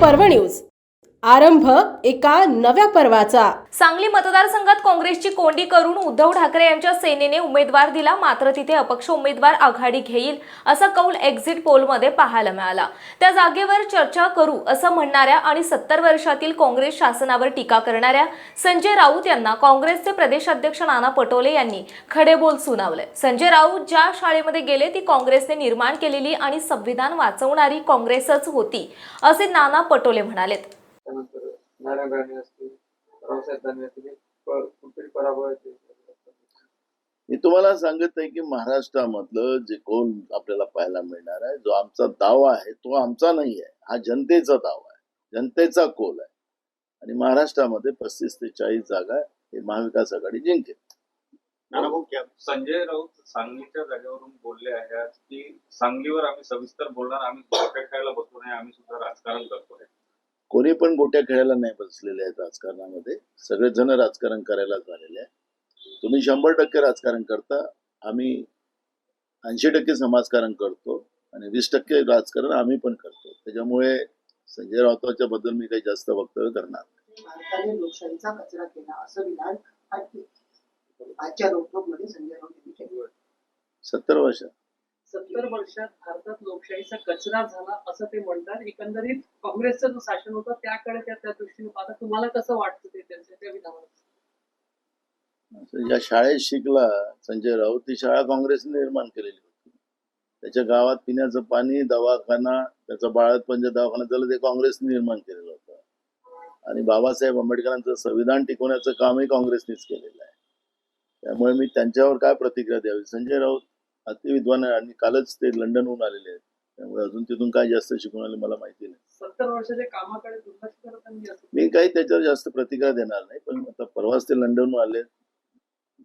Parbhani news. आरंभ एका नव्या पर्वाचा. सांगली मतदारसंघात काँग्रेसची कोंडी करून उद्धव ठाकरे यांच्या सेनेने उमेदवार दिला मात्र तिथे अपक्ष उमेदवार आघाडी घेईल असा कौल एक्झिट पोलमध्ये पाहायला मिळाला. त्या जागेवर चर्चा करू असं म्हणणाऱ्या आणि सत्तर वर्षातील काँग्रेस शासनावर टीका करणाऱ्या संजय राऊत यांना काँग्रेसचे प्रदेशाध्यक्ष नाना पटोले यांनी खडेबोल सुनावले. संजय राऊत ज्या शाळेमध्ये गेले ती काँग्रेसने निर्माण केलेली आणि संविधान वाचवणारी काँग्रेसच होती असे नाना पटोले म्हणालेत. नारायण राणे असतील रावसाहेब दानवे असतील प- कुठेतरी पराभवाचे मी तुम्हाला सांगत आहे की महाराष्ट्रामधलं जे कोण आपल्याला पाहायला मिळणार आहे जो आमचा दावा आहे तो आमचा नाही आहे. हा जनतेचा दावा आहे. जनतेचा कोल आहे. आणि महाराष्ट्रामध्ये पस्तीस ते चाळीस जागा हे महाविकास आघाडी जिंकेल. संजय राऊत सांगलीच्या जागेवरून बोलले आहेत की सांगलीवर आम्ही सविस्तर बोलणार आम्ही गोट्या खेळायला बसलो नाही आम्ही सुद्धा राजकारण करतोय. कोणी पण गोट्या खेळायला नाही बसलेले आहेत राजकारणामध्ये. सगळेच जण राजकारण करायला झालेले आहे तुम्ही शंभर टक्के राजकारण करता आम्ही ऐंशी टक्के समाजकारण करतो आणि वीस टक्के राजकारण आम्ही पण करतो. त्याच्यामुळे संजय राऊताच्या बद्दल मी काही जास्त वक्तव्य करणार नाही. भारताने लोकशाहीचा कचरा केला असं विधान आज- आजच्या रोकटोकमध्ये संजय राऊत यांनी केलं. सत्तर वर्ष. सत्तर वर्षात भारतात लोकशाहीचा कचरा झाला असं ते म्हणतात. एकंदरीत काँग्रेसचं जो शासन होतं त्याकडे त्या त्या दृष्टीने पाहता तुम्हाला कसं वाटतं ते त्यांच्या त्या विधानावर? ज्या शाळेत शिकला संजय राऊत ती शाळा काँग्रेसने निर्माण केलेली होती. त्याच्या गावात पिण्याचं पाणी दवाखाना त्याचा बाळातपंच दवाखाना झालं ते काँग्रेसने निर्माण केलेलं होतं. आणि बाबासाहेब आंबेडकरांचं संविधान टिकवण्याचं कामही काँग्रेसनेच केलेलं आहे. त्यामुळे मी त्यांच्यावर काय प्रतिक्रिया द्यावी? संजय राऊत अतिविद्वान आहे आणि कालच ते लंडनहून आलेले आहेत. त्यामुळे अजून तिथून काय जास्त शिकून आले मला माहिती नाही. सत्तर वर्षाच्या कामाकडे दुर्लक्ष मी काही त्याच्यावर जास्त प्रतिक्रिया देणार नाही पण आता परवाच ते लंडनहून आले.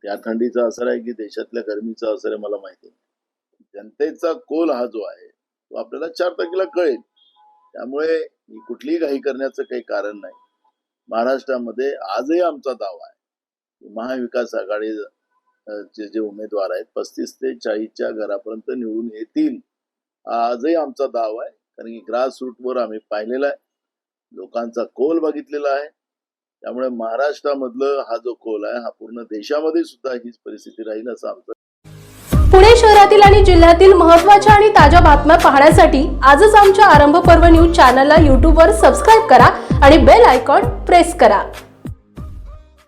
त्या थंडीचा असर आहे की देशातल्या गरमीचा असर आहे मला माहिती नाही. जनतेचा कोल हा जो आहे तो आपल्याला चार तारखेला कळेल. त्यामुळे ही कुठलीही घाई करण्याचं काही कारण नाही. महाराष्ट्रामध्ये आजही आमचा दावा आहे महाविकास आघाडी चे जे उमेदवार आहेत पस्तीस ते चाळीसच्या घरापर्यंत निवडून येतील. आजही आमचा दाव आहे कारण की ग्रास रूटवर आम्ही पाहिलेला आहे. लोकांचा कोल बघितलेला आहे. त्यामुळे महाराष्ट्रामधलं हा जो कोल आहे हा पूर्ण देशामध्ये सुद्धा हीच परिस्थिती राहील असं आमचं पुणे शहरातील आणि जिल्ह्यातील महत्त्वाच्या आणि ताज्या बातम्या पाहण्यासाठी आजच आमच्या आरंभ पर्व न्यूज चॅनलला यूट्यूबवर सबस्क्राईब करा आणि बेल आयकॉन प्रेस करा.